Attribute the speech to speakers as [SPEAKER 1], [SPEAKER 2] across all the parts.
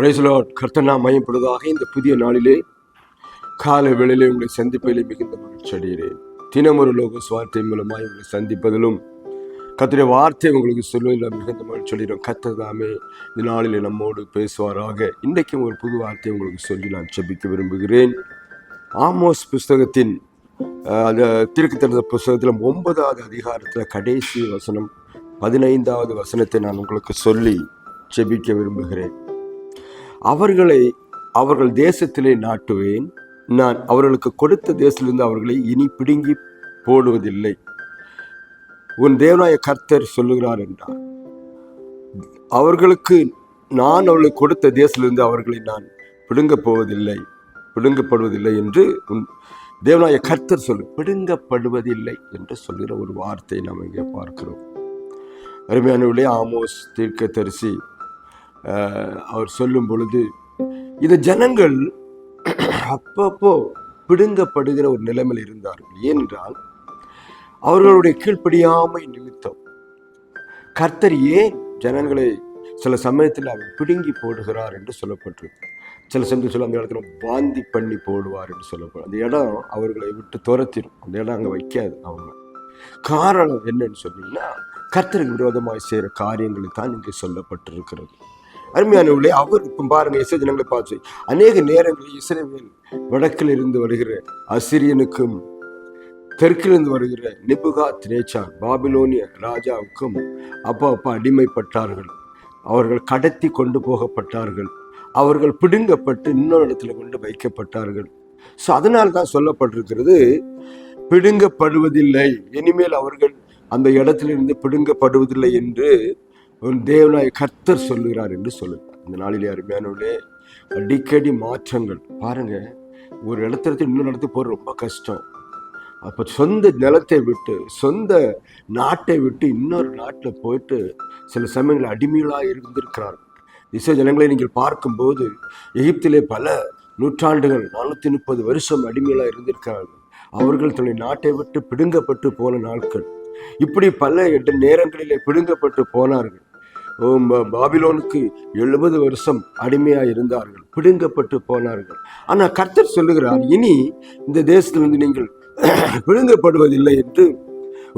[SPEAKER 1] பிரைஸ்லாட் கர்த்தனா மையப்படுவதாக இந்த புதிய நாளிலே காலை வேளையிலே உங்களை சந்திப்பதிலே மிகுந்த மகிழ்ச்சி அடைகிறேன். தினமொரு லோக சுவார்த்தை மூலமாக உங்களை சந்திப்பதிலும் கர்த்தருடைய வார்த்தை உங்களுக்கு சொல்வதில் மிகுந்த மகிழ்ச்சி அடைகிறோம். கத்ததாமே இந்த நாளிலே நம்மோடு பேசுவாராக. இன்றைக்கும் ஒரு புது வார்த்தை உங்களுக்கு சொல்லி நான் செபிக்க விரும்புகிறேன். ஆமோஸ் புஸ்தகத்தின் அந்த திருக்கு புஸ்தகத்தில் ஒன்பதாவது அதிகாரத்தில் கடைசி வசனம் பதினைந்தாவது வசனத்தை நான் உங்களுக்கு சொல்லி செபிக்க விரும்புகிறேன். அவர்களை அவர்கள் தேசத்திலே நாட்டுவேன். நான் அவர்களுக்கு கொடுத்த தேசத்திலிருந்து அவர்களை இனி பிடுங்கி போடுவதில்லை. உன் தேவனாய கர்த்தர் சொல்லுகிறார் என்றார். அவர்களுக்கு நான் அவர்களுக்கு கொடுத்த தேசத்திலிருந்து அவர்களை நான் பிடுங்கப் போவதில்லை பிடுங்கப்படுவதில்லை என்று உன் தேவநாய கர்த்தர் சொல்லு பிடுங்கப்படுவதில்லை என்று சொல்கிற ஒரு வார்த்தையை நாம் இங்கே பார்க்கிறோம். அருமையானவர்களே ஆமோஸ் தீர்க்க தரிசி அவர் சொல்லும் பொழுது இது ஜனங்கள் அப்பப்போ பிடுங்கப்படுகிற ஒரு நிலைமையில் இருந்தார்கள். ஏனென்றால் அவர்களுடைய கீழ்ப்படியாமை நிமித்தம் கர்த்தர் ஏன் ஜனங்களை சில சமயத்தில் அவர் பிடுங்கி போடுகிறார் என்று சொல்லப்பட்டிருக்கு. சில சமயத்தில் சொல்ல அந்த இடத்துல வாந்தி பண்ணி போடுவார் என்று சொல்லப்படும். அந்த இடம் அவர்களை விட்டு துரத்திடும். அந்த இடம் அங்கே வைக்காது அவங்க. காரணம் என்னன்னு சொன்னீங்கன்னா கர்த்தருக்கு விரோதமாக செய்கிற காரியங்களை தான் இங்கே சொல்லப்பட்டிருக்கிறது. அருமையானவர்களே அவர் இப்போ பாருங்க இசை ஜனங்களை பார்த்து. அநேக நேரங்களில் இஸ்ரேவேல் வடக்கில் இருந்து வருகிற அசிரியனுக்கும் தெற்கிலிருந்து வருகிற நிபுகா திரேச்சான் பாபிலோனிய ராஜாவுக்கும் அப்பா அப்பா அடிமைப்பட்டார்கள். அவர்கள் கடத்தி கொண்டு போகப்பட்டார்கள். அவர்கள் பிடுங்கப்பட்டு இன்னொரு இடத்துல கொண்டு வைக்கப்பட்டார்கள். ஸோ அதனால் தான் சொல்லப்பட்டிருக்கிறது பிடுங்கப்படுவதில்லை. இனிமேல் அவர்கள் அந்த இடத்திலிருந்து பிடுங்கப்படுவதில்லை என்று தேவனாய் கர்த்தர் சொல்லுகிறார் என்று சொல்லுகிறார் இந்த நாளிலே அருமையானவர்களே அடிக்கடி மாற்றங்கள். பாருங்க ஒரு இடத்துல இன்னொரு இடத்துக்கு போகிறது ரொம்ப கஷ்டம். அப்போ சொந்த நிலத்தை விட்டு சொந்த நாட்டை விட்டு இன்னொரு நாட்டில் போயிட்டு சில சமயங்கள் அடிமைகளாக இருந்திருக்கிறார்கள் இசை ஜனங்களை நீங்கள் பார்க்கும்போது எகிப்திலே பல நூற்றாண்டுகள் நானூற்றி முப்பது வருஷம் அடிமைகளாக இருந்திருக்கிறார்கள். அவர்கள் தன்னுடைய நாட்டை விட்டு பிடுங்கப்பட்டு போன நாட்கள். இப்படி பல எட்டு நேரங்களிலே பிடுங்கப்பட்டு போனார்கள். பாபிலோனுக்கு எழுபது வருஷம் அடிமையாக இருந்தார்கள் பிடுங்கப்பட்டு போனார்கள். ஆனால் கர்த்தர் சொல்லுகிறார் இனி இந்த தேசத்திலிருந்து நீங்கள் பிடுங்கப்படுவதில்லை என்று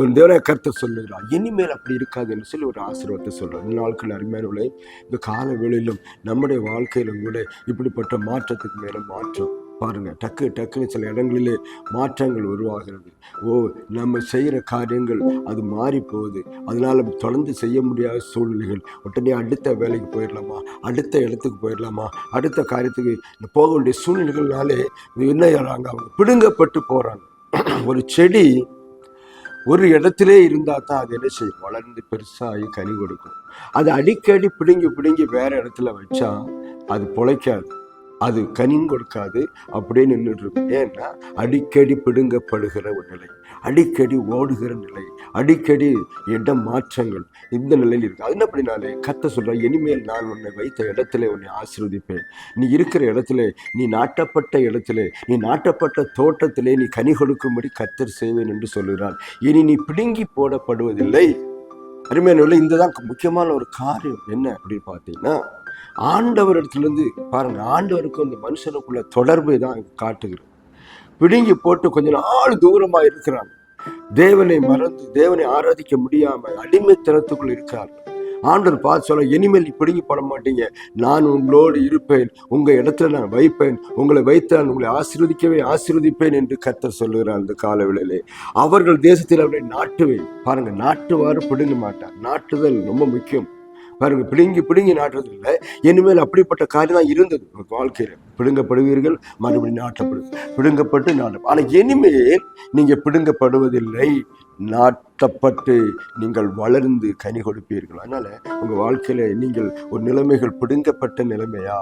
[SPEAKER 1] ஒரு தேவராய கருத்தை சொல்லுகிறார். இனிமேல் அப்படி இருக்காது என்று சொல்லி ஒரு ஆசீர்வாதத்தை சொல்றார். இந்த நாட்கள் அருமையானவர்களே இந்த கால வேளையிலும் நம்முடைய வாழ்க்கையிலும் கூட இப்படிப்பட்ட மாற்றத்துக்கு மேலே மாற்றம். பாருங்கள் டக்கு டக்குன்னு சில இடங்களிலே மாற்றங்கள் உருவாகிறது. ஓ நம்ம செய்கிற காரியங்கள் அது மாறி போகுது அதனால் தொடர்ந்து செய்ய முடியாத சூழ்நிலைகள். உடனே அடுத்த வேலைக்கு போயிடலாமா? அடுத்த இடத்துக்கு போயிடலாமா? அடுத்த காரியத்துக்கு போக வேண்டிய சூழ்நிலைகள்னாலே என்ன அவங்க பிடுங்கப்பட்டு போகிறாங்க ஒரு செடி ஒரு இடத்திலே இருந்தால் தான் அது என்ன செய்யும்? வளர்ந்து பெருசாகி கனி கொடுக்கும். அது அடிக்கடி பிடுங்கி பிடுங்கி வேற இடத்துல வச்சா அது பொழைக்காது. அது கனியும் கொடுக்காது அப்படியே நின்றுட்டு இருக்கும் ஏன்னா அடிக்கடி பிடுங்கப்படுகிற ஒரு நிலை அடிக்கடி ஓடுகிற நிலை அடிக்கடி இடம் மாற்றங்கள் இந்த நிலையில் இருக்கு. அது என்ன நான் கத்த சொல்ற இனிமேல் நான் உன்னை வைத்த இடத்துல உன்னை ஆசீர்வதிப்பேன். நீ இருக்கிற இடத்துல நீ நாட்டப்பட்ட இடத்துல நீ நாட்டப்பட்ட தோட்டத்திலே நீ கனி கொடுக்கும்படி கத்தர் செய்வேன் என்று சொல்கிறார் இனி நீ பிடுங்கி போடப்படுவதில்லை. அருமையான இந்த தான் முக்கியமான ஒரு காரியம். என்ன அப்படின்னு பார்த்தீங்கன்னா ஆண்டவர் இடத்துலேருந்து பாருங்க ஆண்டவருக்கும் இந்த மனுஷனுக்குள்ள தொடர்பை தான் காட்டுகிறது. பிடுங்கி போட்டு கொஞ்ச நாள் தூரமா இருக்கிறாங்க தேவனை மறந்து தேவனை ஆராதிக்க முடியாம அடிமைத்தனத்துக்குள் இருக்கிறார். ஆண்டவர் பார்த்து சொல்ல இனிமேல் பிடுங்கி போட மாட்டீங்க. நான் உங்களோடு இருப்பேன். உங்க இடத்துல நான் வைப்பேன். உங்களை வைத்து நான் உங்களை ஆசீர்வதிக்கவே ஆசீர்வதிப்பேன் என்று கர்த்தர் சொல்லுகிறார் அந்த காலவேளையிலே. அவர்கள் தேசத்தில் அவரை நாட்டுவேன். பாருங்க நாட்டுவாறு பிடுங்க மாட்டார். நாட்டுதல் ரொம்ப முக்கியம். பாருங்க பிடுங்கி பிடுங்கி நாட்டுறது இல்லை இனிமேல் அப்படிப்பட்ட காரியம் தான் இருந்தது. வாழ்க்கையில். பிடுங்கப்படுவீர்கள் மறுபடியும் நாட்டப்படும் பிடுங்கப்பட்டு நாட்டம் ஆனால் இனிமேல் நீங்கள் பிடுங்கப்படுவதில்லை. நாட்டப்பட்டு நீங்கள் வளர்ந்து கனி கொடுப்பீர்கள். அதனால உங்கள் வாழ்க்கையில் நீங்கள் ஒரு நிலைமைகள் பிடுங்கப்பட்ட நிலைமையா?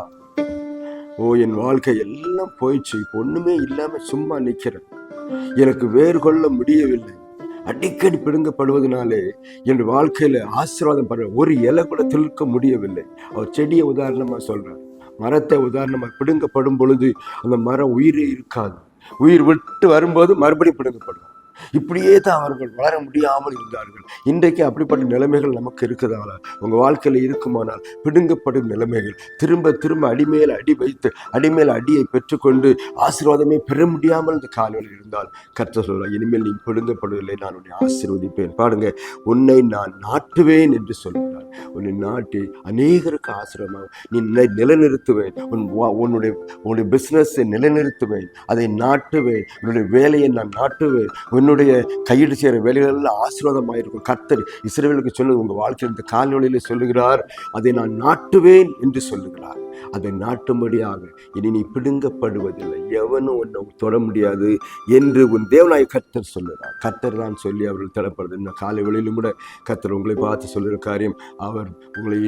[SPEAKER 1] ஓ என் வாழ்க்கை எல்லாம் போயிடுச்சு. இப்போ ஒன்றுமே இல்லாமல் சும்மா நிற்கிறேன் எனக்கு வேறு கொள்ள முடியவில்லை. அடிக்கடி பிடுங்கப்படுவதனாலே என் வாழ்க்கையில ஆசீர்வாதம் படுற ஒரு இலை கூட திழுக்க முடியவில்லை. அவர் செடியை உதாரணமா சொல்றார். மரத்தை உதாரணமா பிடுங்கப்படும் பொழுது அந்த மரம் உயிரே இருக்காது. உயிர் விட்டு வரும்போது மறுபடியும் பிடுங்கப்படும். இப்படியே தான் அவர்கள் வளர முடியாமல் இருந்தார்கள். இன்றைக்கு அப்படிப்பட்ட நிலைமைகள் நமக்கு இருக்குதால உங்க வாழ்க்கையில இருக்குமானால் பிடுங்கப்படும் நிலைமைகள். திரும்ப திரும்ப அடிமேல் அடி வைத்து அடிமேல் அடியை பெற்றுக்கொண்டு ஆசீர்வாதமே பெற முடியாமல் இந்த காலையில் இருந்தால் கர்த்தர் சொல்ல இனிமேல் நீ பிடுங்கப்படுவதில்லை நான் உன்னை ஆசீர்வதிப்பேன். பாருங்க உன்னை நான் நாட்டுவேன் என்று சொல்கிறார் உன்னை நாட்டி அநேகருக்கு ஆசிரமாக நீ நிலை- நிலைநிறுத்துவேன். உன் உன்னுடைய உன்னுடைய பிஸ்னஸை நிலைநிறுத்துவேன். அதை நாட்டுவேன். உன்னுடைய வேலையை நான் நாட்டுவேன். உன்னுடைய கையீடு செய்கிற வேலைகள் ஆசீர்வாதமாக இருக்கும் கர்த்தர் இஸ்ரேலுக்கு சொன்னது உங்கள் வாழ்க்கையில் இந்த கால்வழியில் சொல்லுகிறார் அதை நான் நாட்டுவேன் என்று சொல்லுகிறார். அதை நாட்டும்படியாக இனி நீ பிடுங்கப்படுவதில்லை. எவனும் உன்னை தொட முடியாது என்று உன் தேவனாய் கர்த்தர் சொல்லுகிறார். கர்த்தர் தான் சொல்லி அவர்கள் தடப்படுது. இந்த காலை வேளையிலும் கூட கர்த்தர் உங்களை பார்த்து சொல்லுகிற காரியம் அவர் உங்களை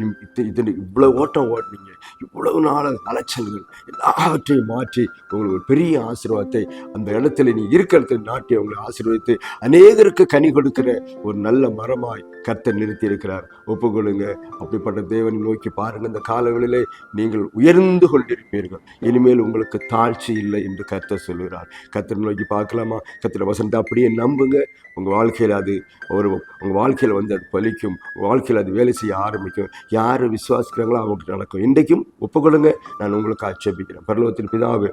[SPEAKER 1] இது இவ்வளோ ஓட்டம் ஓட்டினீங்க இவ்வளவு நாள் அலைச்சல்கள் எல்லாவற்றையும் மாற்றி உங்களுக்கு ஒரு பெரிய ஆசீர்வாதத்தை அந்த இடத்துல நீ இருக்கிற இடத்துல நாட்டி அவங்களை வைத்து அநேகருக்கு கனி கொடுக்கிற ஒரு நல்ல மரமாய் கர்த்தர் நிறுத்தி இருக்கிறார் ஒப்புக்கொள்ளுங்க. அப்படிப்பட்ட தேவனை நோக்கி பாருங்கள் இந்த காலங்களிலே நீங்கள் உயர்ந்து கொண்டிருப்பீர்கள். இனிமேல் உங்களுக்கு தாழ்ச்சி இல்லை என்று கர்த்தர் சொல்கிறார் கர்த்தர் நோக்கி பார்க்கலாமா? கர்த்தர் வசனத்தை அப்படியே நம்புங்க. உங்கள் வாழ்க்கையில் அது ஒரு உங்கள் வாழ்க்கையில் வந்து அது பலிக்கும். உங்கள் வாழ்க்கையில் அது வேலை செய்ய ஆரம்பிக்கும். யார் விசுவாசிக்கிறாங்களோ அவங்களுக்கு நடக்கும். இன்றைக்கும் ஒப்புக்கொள்ளுங்க. நான் உங்களுக்கு ஆட்சேபிக்கிறேன். பரலோகத்தின் பிதாவே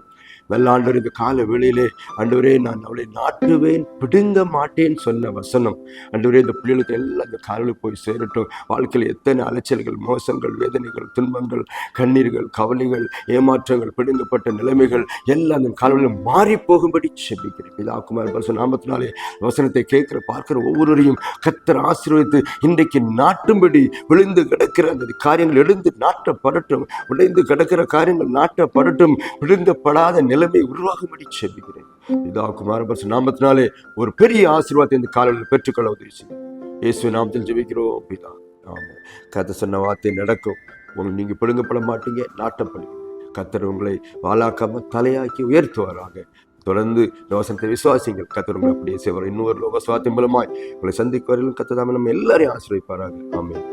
[SPEAKER 1] நல்ல இந்த கால வேளையிலே ஆண்டவரே நான் அவளை நாட்டுவேன். பிடுங்க மாட்டேன் சொன்ன வசனம். அன்றுவரே இந்த பிள்ளைகளுக்கு எல்லாம் அந்த காலில் போய் சேரட்டும். வாழ்க்கையில் எத்தனை அலைச்சல்கள் மோசங்கள் வேதனைகள் துன்பங்கள் கண்ணீர்கள் கவலைகள் ஏமாற்றங்கள் பிடுங்கப்பட்ட நிலைமைகள் எல்லாம் அந்த காலங்களில் மாறி போகும்படி செபிக்கிறேன் பிதாகுமார் பரிசு நாமத்தினாலே வசனத்தை கேட்கிற பார்க்கிற ஒவ்வொருவரையும் கத்தர் ஆசீர்வதித்து இன்றைக்கு நாட்டும்படி விழுந்து கிடக்கிற அந்த காரியங்கள் எழுந்து நாட்டப்படட்டும். விளைந்து கிடக்கிற காரியங்கள் நாட்டப்படட்டும். விழுந்தப்படாத நிலைமை உருவாகும்படி செபிக்கிறேன். இதா குமாரபரசு நாமத்தினாலே ஒரு பெரிய ஆசீர்வாதத்தை இந்த காலையில் பெற்றுக்கொள்ள உதவி செய்யும். இயேசு நாமத்தில் ஜெபிக்கிறோம் அப்படிதான் ஆமாம் கதை சொன்ன வார்த்தை நடக்கும். உங்களை நீங்க பிடுங்கப்பட மாட்டீங்க நாட்டப்படுவீங்க கத்தர் உங்களை வாழாக்காம தலையாக்கி உயர்த்துவாராக. தொடர்ந்து இந்த விசுவாசிங்கள். கத்தர் உங்களை அப்படியே செய்வார். இன்னொரு லோக சுவாத்தின் மூலமாய் உங்களை சந்திக்குவார்கள் கத்ததாமல் நம்ம எல்லாரையும் ஆசீர்வதிப்பாராக.
[SPEAKER 2] ஆமாம்